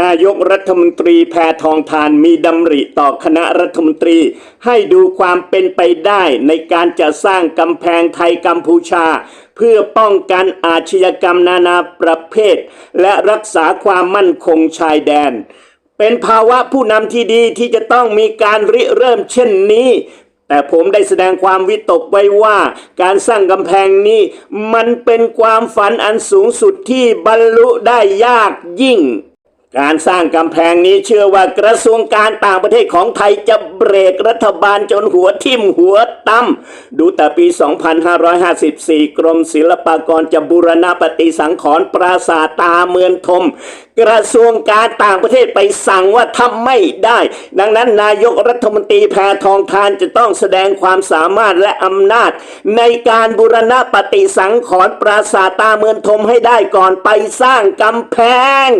นายกรัฐมนตรีแพทองทานมีดำริต่อคณะรัฐมนตรี ให้ดูความเป็นไปได้ในการจะสร้างกำแพงไทยกัมพูชา เพื่อป้องกันอาชญากรรมนานาประเภท และรักษาความมั่นคงชายแดน เป็นภาวะผู้นำที่ดีที่จะต้องมีการริเริ่มเช่นนี้ แต่ผมได้แสดงความวิตกไว้ว่า การสร้างกำแพงนี้ มันเป็นความฝันอันสูงสุดที่บรรลุได้ยากยิ่ง การสร้างกำแพงนี้เชื่อว่ากระทรวงการต่างประเทศของไทยจะเบรกรัฐบาลจนหัวทิ่มหัวตั้มดูแต่ปี 2554 กรมศิลปากรจะบูรณปฏิสังขรณ์ปราสาทตาเมืองทม กระทรวงการต่างประเทศไปสั่งว่าทำไม่ได้ ดังนั้นนายกรัฐมนตรีแพทองทานจะต้องแสดงความสามารถและอำนาจ ในการบูรณปฏิสังขรณ์ปราสาทตาเมืองทมให้ได้ก่อนไปสร้างกำแพง